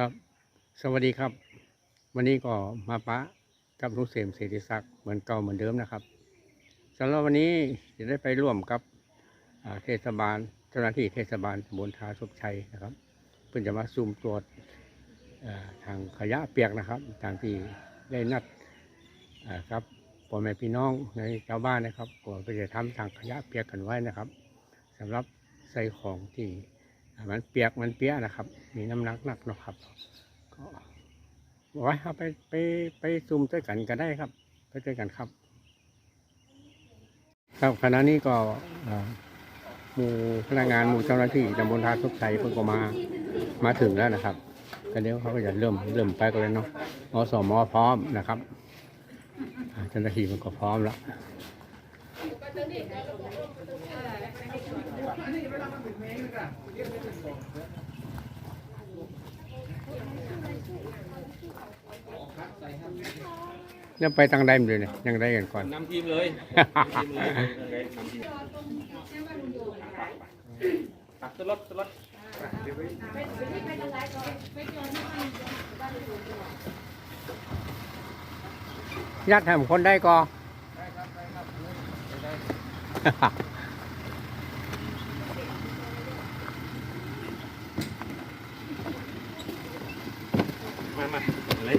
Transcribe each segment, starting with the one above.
ครับ สวัสดีครับ วันนี้ก็มาปะกับลุงเสมเศรษฐศักดิ์เหมือนเก่าเหมือนเดิมนะครับสำหรับวันนี้จะได้ไปร่วมกับเทศบาลเจ้าหน้าที่เทศบาลตำบลทาสุบชัยนะครับ เพื่อจะมาซุ่มตรวจทางขยะเปียกนะครับทางที่ได้นัดครับพ่อแม่พี่น้องในชาวบ้านนะครับก็ไปจะทำทางขยะเปียกกันไว้นะครับสำหรับใส่ของที่ มันเปียกมันเปียกนะครับ มีน้ำหนักหนักเนาะครับ ก็บอกว่าเอาไปไปไปซุ่มด้วยกันก็ได้ครับ ไปด้วยกันครับ ครับขณะนี้ก็หมู่พนักงานหมู่เจ้าหน้าที่ตำบลท่าทุกชัยเพิ่งก็มามาถึงแล้วนะครับก็เดี๋ยวเขาก็จะเริ่มเริ่มไปกันเลยเนาะอสมอพร้อมนะครับเจ้าหน้าที่มันก็พร้อมแล้ว เนี่ยไปทางใดมันเลยเนี่ยยังได้กันก่อน นำทีมเลยนำทีมเลยนำทีมตักตลอดตลอดยัดแถมคนได้ก็มามาอะไร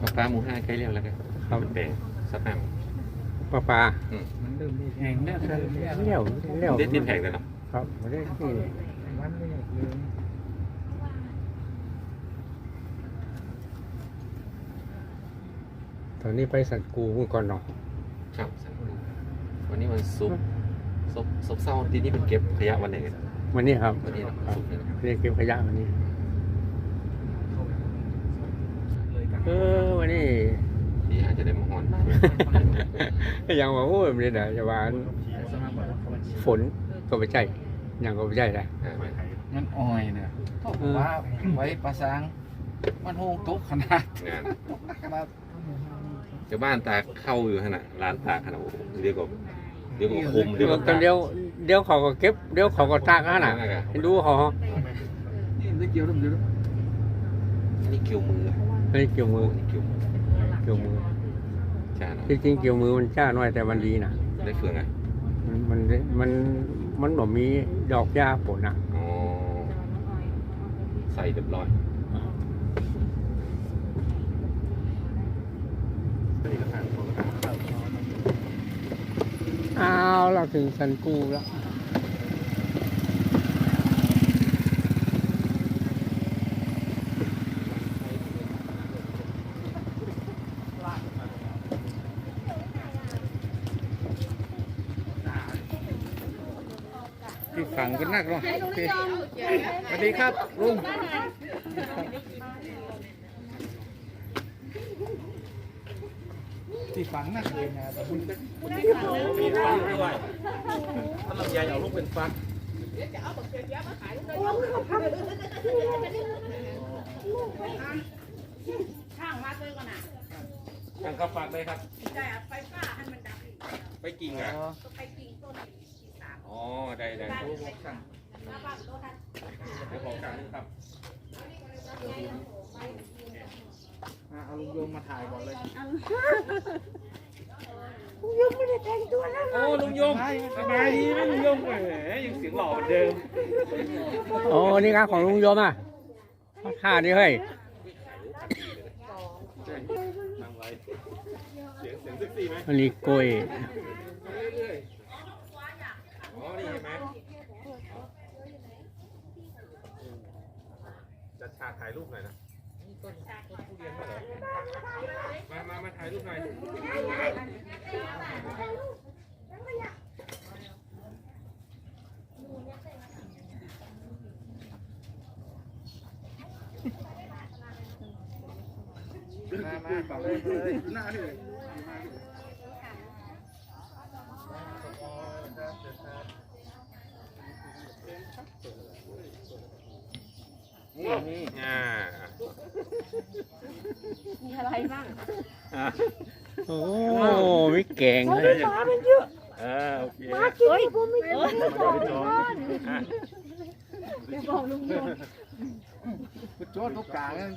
ปลาปลาหมูห้า ใกล้เรียบแล้วกันครับแบ่งสักแป๊บปลาปลามันเริ่มมีแหงแล้วครับเลี้ยวเลี้ยวได้ติดแผงเลยเนาะครับไม่ได้ที่มันไม่อยากเลยตอนนี้ไปสันกูเมื่อก่อนเนาะครับสันติวันนี้วันศุกร์ศุกร์ศุกร์เสาร์ที่นี่เป็นเก็บขยะวันไหนกันวันนี้ครับวันนี้เนาะครับศุกร์นี่เนาะเรียกเก็บขยะวันนี้ เลยกันเออวันนี้ที่อาจจะได้มาฮอนยังว่าโอ้ยไม่ได้จะว่าสมาบัติเขาฝนก็ไม่ใช่ยังก็ไม่ใช่เลยอ่ามามันอ่อยเนี่ยเพราะว่าไว้ประสังมันโฮงตุกขนาดงานตุกขนาดเจ้าบ้านตากเข้าอยู่ขนาดร้านตากขนาดโอ้โหเรียกว่าเรียกว่าคุมเรียกว่าตอนเดียวเดี๋ยวเขาก็เก็บเดี๋ยวเขาก็ตากขนาดดูเขานี่ได้เกี่ยวด้วยเกี่ยวด้วยอันนี้เกี่ยวมือ เฮ้ยเกี่ยวมืออันนี้เกี่ยวมือ เกี่ยวมือใช่เนาะที่จริงเกี่ยวมือมันจ้าน้อยแต่มันดีนะได้เฟืองอะมันมันมันมันบ่มีดอกหญ้าผลอะอ๋อใส่เรียบร้อยเอาเราถึงสันกูแล้ว ที่ฝังก็นักเนาะสวัสดีครับลุงที่ฝังนักเลยนะแต่คุณมีฟักด้วยถ้าลำไยเอาลูกเป็นฟักข้างมาเลยก่อนนะทางข้าวฟักได้ครับแต่ไฟฟ้าให้มันดับอีกไปกิ่งอะก็ไปกินต้นที่สาม อ๋อ ได้ได้บ้านเดี๋ยวไปสั่งมาบ้านโต๊ะทันขอการนึงครับเอาลุงโยมมาถ่ายก่อนเลยโอ้ลุงยงสบายดีไหมลุงยงแหมยังเสียงหล่อเหมือนเดิมโอ้นี่ครับของลุงโยมอะท่านี่เฮ้ยนั่งไว้เสียงเสียงเซ็กซี่ไหมอันนี้กล้วย เรื่อยๆอ๋อ นี่เห็นไหม จัดฉากถ่ายรูปหน่อยนะต้นทุเรียนมาเหรอมามามาถ่ายรูปหน่อยมามาฝั่งเลยเลยหน้าเลย นี่นี่อ่ามีอะไรบ้างอ่าโอ้ม่แกงเลยเออโอเคเฮ้ยผมไม่ได้บอกลุงยงกูโจทย์ทุกกลางเลย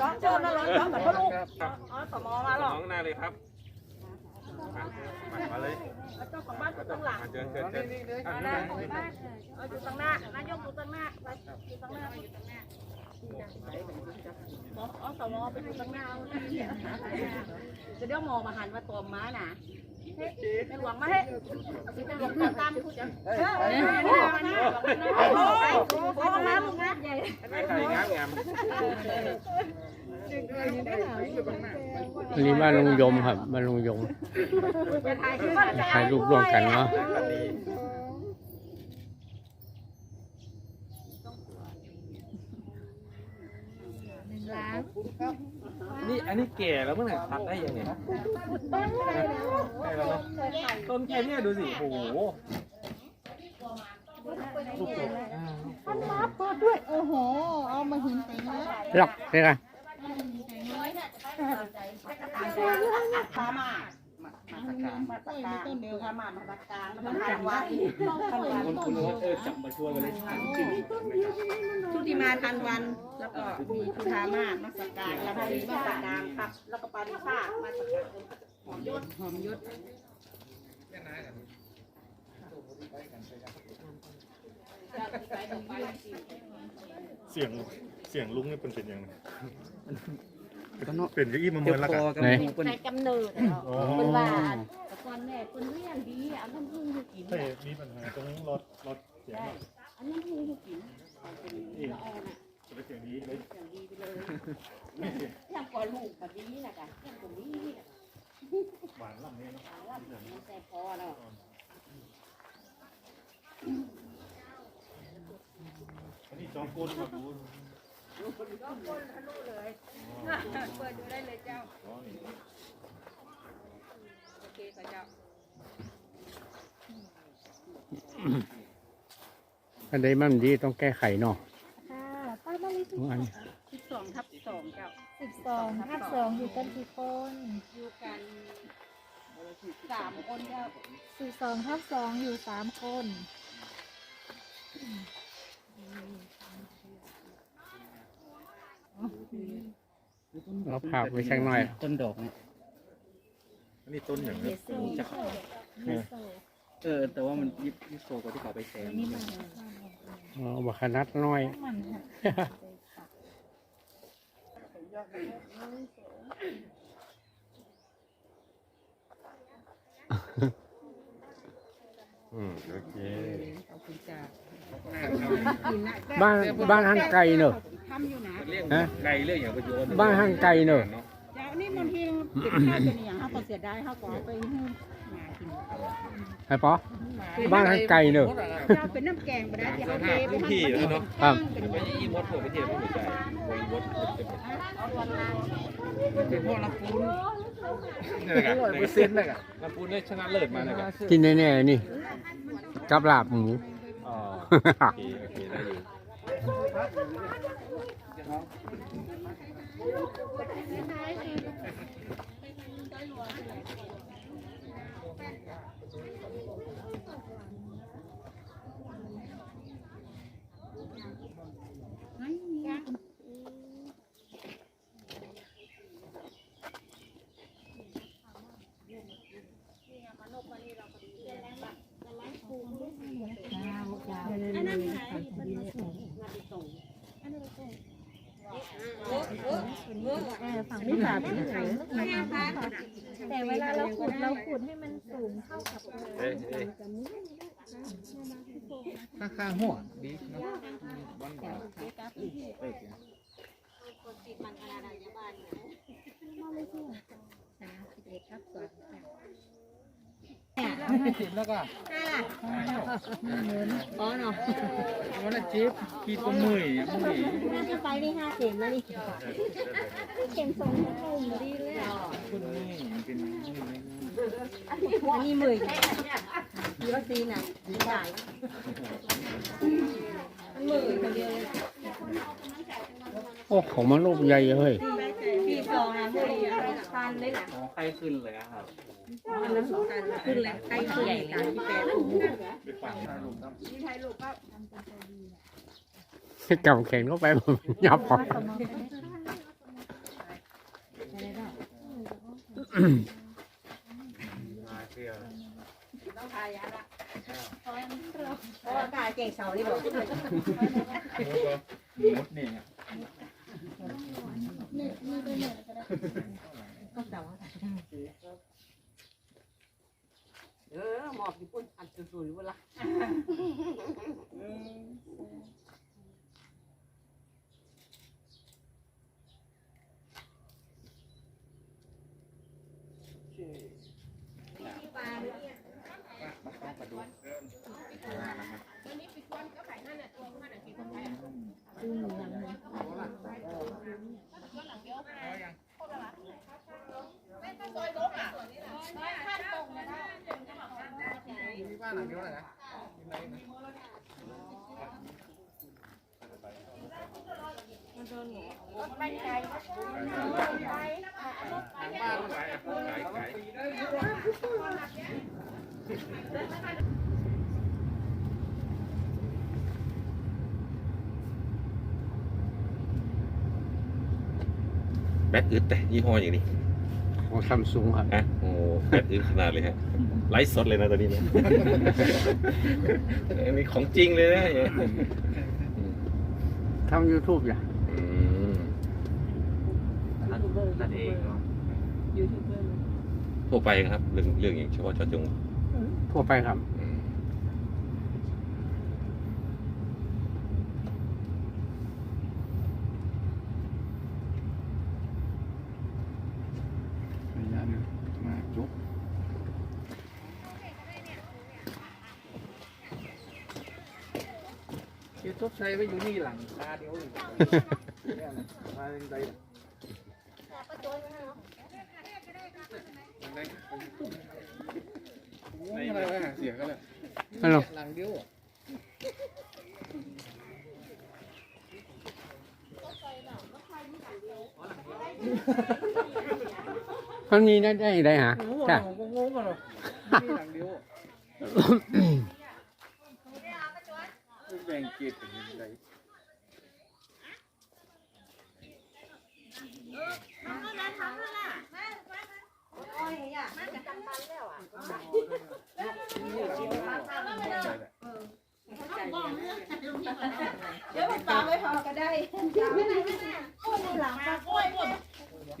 ร้องโจนนะร้องร้องแบบพ่อลูกครับอ๋อสมอมาหรอน้องหน้าเลยครับมามาเลย เจ้าของบ้านอยู่ข้างหลังมาเชิญเชิญเชิญอะหน้าของบ้านเอาอยู่ข้างหน้านายกอยู่ข้างหน้าไปอยู่ข้างหน้าไปอยู่ข้างหน้าอ๋อสมอไปอยู่ข้างหน้าจะเดี๋ยวมอมาหันมาตัวม้าน่ะไม่หวังมาให้ไม่หวังตามตามพูดจังเออเออเออโอ้โหโอ้โหมาลูกนะใหญ่ไม่ใครงามงาม อันนี้บ้านลุงยมครับบ้านลุงยมไปถ่ายคลิปถ่ายรูปร่วมกันเนาะดีนี่อันนี้แก่แล้วเมื่อไหร่ตัดได้ยังไงได้แล้วเนาะต้นแค่เนี้ยดูสิ โอ้โหลูกดกอ่ามันมาเปิดด้วย โอ้โห เอามาหินเต็มเลยล็อกใช่ไหม พามามาตะกางมาตะกางเดียวพามามาตะกางมาทางวัดคุณคุณรู้ว่าเออจับมาช่วยกันเลยชุติมาทันวันแล้วก็มีพุทธามาสมาสการแล้วก็มีมาสการครับ แล้วก็ปาริภาคมาสการหอมยศหอมยศเสียงเสียงลุงนี่เป็นเป็นยังไง เป็นยี่มาเมินแล้วกัน ไหนในกำเนิดอะอ๋อ เป็นว่าแต่ก่อนแม่คนเลี้ยงดีเอาน้ำพึ่งให้กินใช่มีปัญหาตรงรถรถเสียงเอาน้ำพึ่งให้กินเอาเป็นละอองอะจะไปเสียงดีเลยอย่างดีไปเลยอย่างก่อนลูกแบบนี้นะจ๊ะอย่างตรงนี้นะหวานลำนี้เนาะถามว่ามันแต่พอเนาะอันนี้จอมกูนมาดู เปิดดูได้เลยเจ้า โอเคค่ะเจ้า อันใดมันดีต้องแก้ไขเนาะค่ะป้ามาลิทุกอันสิบสองทับสองเจ้า สิบสองทับสองอยู่กันกี่คนอยู่กันสามคนเจ้า สิบสองทับสองอยู่สามคน เราภาพไว้ช่างหน่อย ต้นดอกเนี่ยอันนี้ต้นอย่างเยนี้สซี่เยสโซเออ แต่ว่ามันยิบยิบโซกว่าที่เขาไปแซมนี่มันอ๋อบักขนัดน้อยมันค่ะ อืมโอเคบ้านบ้านห้างไก่เนอะทำอยู่นะเรียกฮะไก่เรื่องอย่างประโยชน์บ้านห้างไก่เนอะเจ้านี่บางทีติดข้าวเป็นอย่างเขาก็เสียดายเขาก็เอาไปให้หมากินไอ้ปอบ้านห้างไก่เนอะเจ้าเป็นน้ำแกงไปได้ที่เอาเทไปพื้นให้ที่แล้วเนาะครับไม่ใช่อีมดผมไปเที่ยวไม่หัวใจอีมดเป็นเป็นพวกน้ำปู นนี่แหละร้อยเปอร์เซ็นต์เลยอะน้ำปูนได้ชนะเลิศมาเลยครับกินแน่ๆนี่กับลาบหมู อ๋อโอเคโอเคได้อยู่ ฝั่งนี้ฝาที่ไหนแต่เวลาเราขุดเราขุดให้มันสูงเท่ากับ เอ้ยเอ้ยข้างๆหัวดีเนาะบ้านบ่าวเอ้ยติดแล้วก็อ๋อเนาะวันนั้นจิ๊บขีดตัวมืออะมือน่าจะไปนี่ห้าเข็มแล้วนี่เข็มสองชั่วโมงดีเลยอะคุณมือมันเป็นมือไหม อันนี้หมื่นดีวัคซีนอะดีจ่ายมันหมื่นคนเดียวเลยของมันลูกใหญ่เฮ้ยปีสองนะพวกนี้ตันเลยแหละอ๋อไข้ขึ้นเลยอะครับอันนั้นสองตันขึ้นเลยไอ้ขึ้นเลยการที่แปดถุงกำแขนเข้าไปผมยับพอต้องทายาละเพราะว่ากายเก่งเสานี่บอกมดนี่เออหมอบญี่ปุ่นอัดสุยๆเวลา บ้านหลังนี้ว่าอะไรนะ แบตอึดแต่ยี่ห้ออย่างนี้ของซัมซุงครับฮะโอ้แบตอึดขนาดเลยฮะไลฟ์สดเลยนะตอนนี้นะอันนี้ของจริงเลยนะเนี่ยทำยูทูบอย่างอืม นั่นเองเนาะทั่วไปครับ เรื่องเรื่องอย่างเฉพาะเจาะจงทั่วไปครับ อืมระยะหนึงมาจุ๊บยูทูบใช้ไว้อยู่นี่หลังคาเดียวอยู่เนี่ยนะมาเป็นไร อะไรวะหาเสียงกันเลยฮัลโหลหลังเดียวอะมันมีได้ได้ได้หาโอ้โหจ้ะผมก็งงกันเลยนี่หลังเดียวอะแบ่งเกียรติเป็นยังไง เดี๋ยวมันปลาไม่พอก็ได้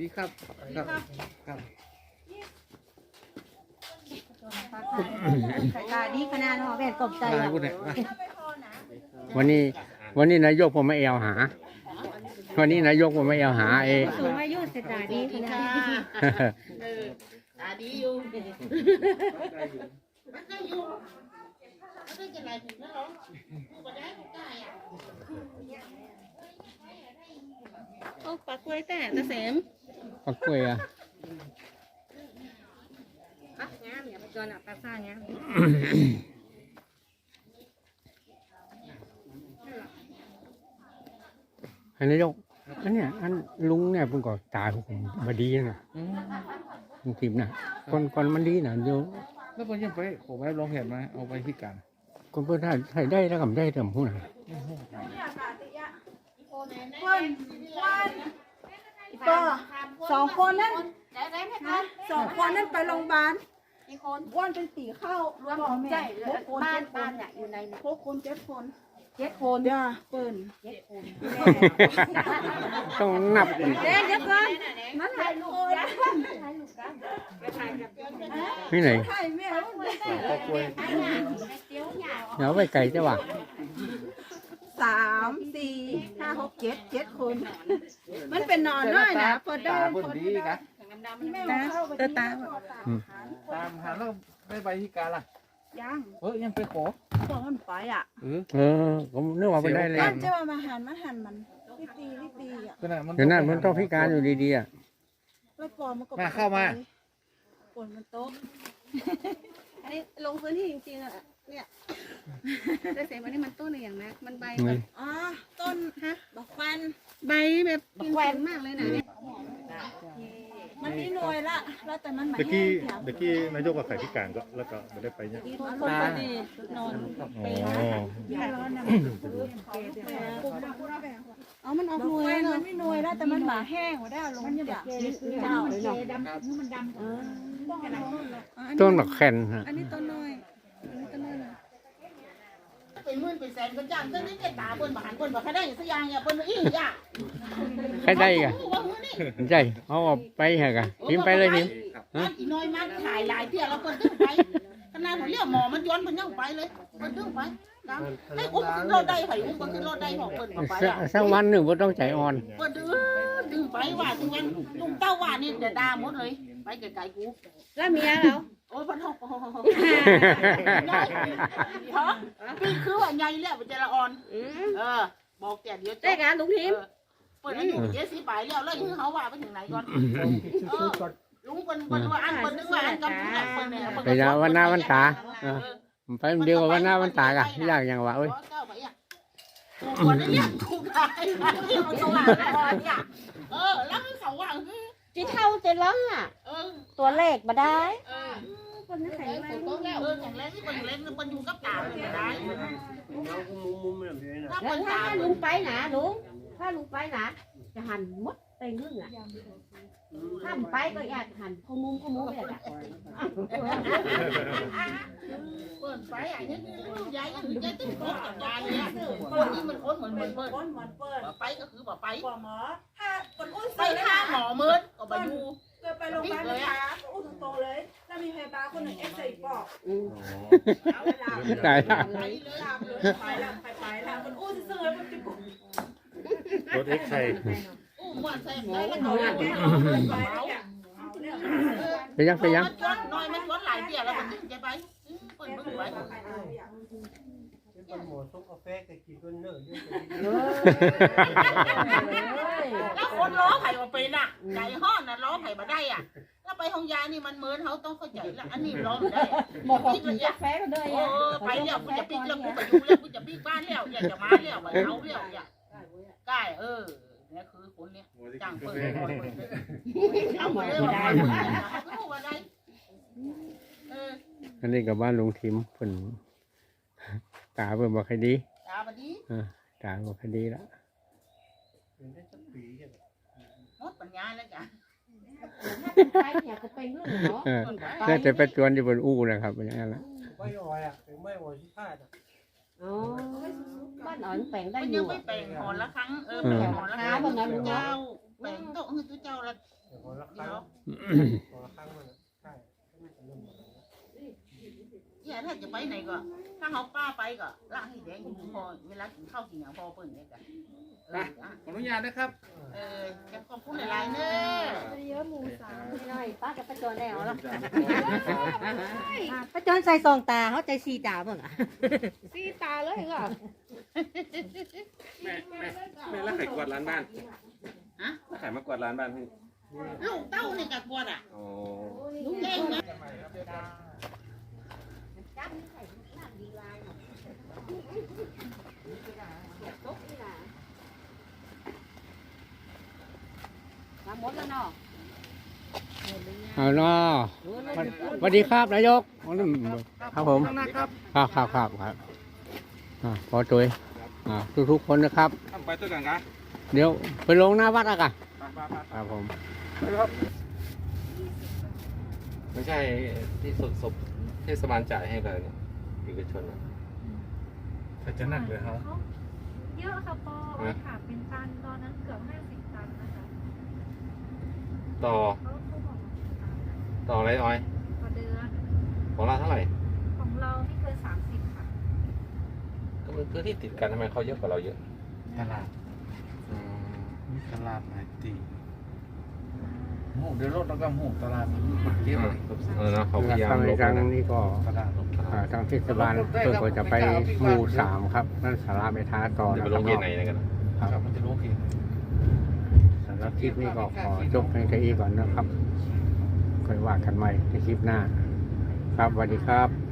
ดีครับครับครับสายตาดีขนาดเนาะแม่ตกใจได้อะกูเนี่ยมาวันนี้ วันนี้นายกผมไม่เอวหา วันนี้นายกผมไม่เอวหาเอสูงอายุสายตาดีขนาดตาดีอยู่ โอ้ปลากล้วยแต่ตะเสมปักกล้วยอะอะงามอย่ามาจนอะปลาซ่างามอันนายกอันเนี้ยอันลุงเนี่ยเพิ่งก็ตายผมบดีนะมลุงทิมนะคนคนมันดีนะเดียว แล้วผมยังไปผมไปลองเห็นมาเอาไปที่การคนเพื่อนถ่ายถ่ายได้แล้วกับได้เติมผู้นะก็สองคนนั้นสองคนนั้นไปโรงพยาบาลมีคนว่านเป็นตีเข้ารวมของใจเหลือบ้านบ้านเนี่ยอยู่ในพวกคนเจ็ดคน เจ็ดคนเดี๋ยวเปิ่นเจ็ดคนต้องนับเด็กเดี๋ยวก่อนนั่นแหละโอ้ยที่ไหนไทยแม่ก็กล้วยเดี๋ยวไปไก่จะว่าสามสี่ห้าหกเจ็ดเจ็ดคน มันเป็นนอนน้อยนะเปิดได้ตาเพิ่นดีกะแม่มาเข้าไปที่ตาตามหาแล้วไม่ไปที่การล่ะ ยังเฮ้ยยังไปขอบอกมันไปอะเออเออผมนึกว่าไปได้เลยก็จะมาหันมาหันมันรีบตีรีบตีอะขนาดมันเดี๋ยวนั้นมันต้องพิการอยู่ดีๆอะแล้วปอนมันก็มาเข้ามาปนมันโต๊ะอันนี้ลงพื้นที่จริงๆอะเนี่ยแต่เสียวันนี้มันต้นอะไรอย่างนะมันใบมันอ๋อต้นฮะดอกฟันใบแบบดแหวนมากเลยนะ มันมีหน่วยละแล้วแต่มันมาเมื่อกี้เมื่อกี้นายกกับไข่พิการก็แล้วก็ไม่ได้ไปเนี่ยคนพอดีนอนอ๋อเอามันออกหน่วยมันไม่หน่วยแล้วแต่มันหมาแห้งว่าได้ลงจ้ะเจ้าเลยเนาะต้นดอกแคนฮะอันนี้ต้นน้อยอันนี้ต้นน้อยนะ เป็นหมื่นเป็นแสนเป็นจ้างเส้นนี้เจ็ดตาเปิ้นบานเปิ้นบอกใครได้สักอย่างเนี่ยเปิ้นมาอี้ย่าใครได้กะว่ามือนี่ใช่เอาออกไปเหรอกะพิมพ์ไปเลยนิมมันอีน้อยมันขายหลายเที่ยแล้วเปิ้นดึงไปขนาดผมเรียกหมอมันย้อนเปิ้นยังไปเลยเปิ้นดึงไปนะให้อุ้มขึ้นรถได้ไผอุ้มก็ขึ้นรถได้ของเปิ้นมาไปสักอะสักวันหนึ่งบ่ต้องใจอ่อนเปิ้นดึงดึงไปว่าถึงวันลุงเต้าว่านี่เดี๋ยวด่าหมดเลย ไปไกลๆกูแล้วเมียเราโอ้ยพันหกท้องปีคือว่าใหญ่แล้วเป็นเจละอ่อนเออ บอกแกเดี๋ยวได้การลุงทิมเปิดแล้วอยู่เจ๊สีไปแล้วแล้วคือเขาว่าไปถึงไหนก่อนเออลุงเปิ้นเปิ้นว่าอันเปิ้นนึกว่าอันกับผู้ใหญ่เปิ้นเนี่ยไปยาวันหน้าวันตาเออไปเดียวกับวันหน้าวันตากะยากอย่างวะเอ้ยเจ้าไปอะถูกกว่าได้เนี่ยถูกได้ที่เขาตัวอ่อนเนี่ยเออแล้วเขาว่า จีเท่าเจร้องอะเออตัวเลขมาได้เออคนแข็งแรงเออแข็งแรงที่คนเล่นคนอยู่กับตาเลยได้ถ้าคนถ้าตาลุงไปนะลุงถ้าลุงไปนะจะหันมดไปนึ่งอะ ถ้าไปก็อยากหันพมุมพมุมแบบอะเปิดไฟอะนี่ยายคือใจตึ้งโคตรกับยายเลยอะคนนี้มันคตรเหมือนเหมือนเปิดไปก็คือบอกไปหมอถ้าคนอุ้นไปท่าหมอเมินก็ไปดูเกิดไปโรงพยาบาลนะคะอุ้นตรงๆเลยแล้วมีพยาบาลคนหนึ่งเอ็กซ์ใส่ปอกตายละไปเลยลามเลยไปแล้วไปแล้วคนอุ้นซื้อมันจะบุกรถเอ็กซ์ใส่ ได้แล้วก็เอาเอาแกไปเอาเงินไปแล้วเนี่ยเอาเนี่ยไปยังไปยังน้อยมันชวนหลายเดียวแล้วมันจะไปเปิดบึ้งไว้แล้วคนล้อไผ่มาเป็นอะใจห้อนนะล้อไผ่มาได้อะแล้วไปห้องยานี่มันเมินเขาต้องเข้าใจละอันนี้ล้อไม่ได้หมอขอกินกาแฟกันด้วยโอ้ไปแล้วกูจะปิดแล้วกูไปดูแล้วกูจะปิดบ้านแล้วอยากจะมาแล้วมาเอาแล้วอยากได้เออ เนี่ยคือคนเนี้ยจ้างเปิดเอาไปเลยว่าได้ว่าได้เอออันนี้กับบ้านลุงทิมเพิ่นตาเพิ่นบ่ค่อยดีตาบดีเออตาบ่ค่อยดีละหมดปัญญาแล้วจ้ะไปเนี่ยก็เป็นเรื่องเนาะเออน่าจะไปจวนอยู่บนอู่นะครับอย่างนั้นละอ๋อ บ้านอ่อนแปลงได้มันอยังยู่ไม่แปลงหอนละครั้งเออแปลงหอนละครั้งเจ้าแปลงโต๊ะคือตัวเจ้าละเนาะเนี่ยถ้าจะไปไหนก็ถ้าเขาป้าไปก็ล่างให้แดงอยู่พอเวลากินข้าวกินอย่างพอเปิ่นเนี่ยจ้ะ เออขออนุญาตนะครับ เออจะขอบคุณหลายๆเนอะเยอะหมูสามหน่อยป้าจะไปจนแล้วล่ะพระจอนใส่ซองตาเขาใจสีตาเบิ่งอะซีตาเลยก็แม่แม่แม่แล้วไข่กวาดร้านบ้านแล้วไข่มากวาดร้านบ้านพี่ลูกเต้าเนี่ยกับกวนอะอ๋อลูกเองนะ มาหมดแล้วเนาะเอาเนาะสวัสดีครับนายกครับผมครับครับครับครับอ่าพอตัวอ่าทุกๆคนนะครับไปตัวกันกะเดี๋ยวไปลงหน้าวัดอะกันครับผมไม่ใช่ที่ศพศพเทศบาลจ่ายให้เลยเนี่ยเอกชนนะถ้าจะนั่งเลยเขาเยอะค่ะปอค่ะเป็นตันตอนนั้นเกือบห้าสิบตันนะคะ ต่อเขาเขาบอกต่ออะไรอ้อยต่อเดือนของเราเท่าไหร่ ของเราไม่เกินสามสิบค่ะก็มันพื้นที่ติดกันทำไมเขาเยอะกว่าเราเยอะตลาดอืมมีตลาดไหนตีหมูเดี๋ยวรถแล้วก็หมูตลาดมันเก็บเลยเออเนาะเขาพยายามทางลบทางนะนี้ก็ตลาดอ่าทางเทศบาลเพื่อก็จะไปหมู่สามครับนั่นสาราไปท้าต่อจะนะไปคลรับงเย็นไหนนะกันครับมันจะรู้กี่สำหรับ คลิปนี้ก็ขอจบเพียงแค่นี้ก่อนนะครับค่อยว่ากันใหม่ในคลิปหน้า ครับสวัสดีครับ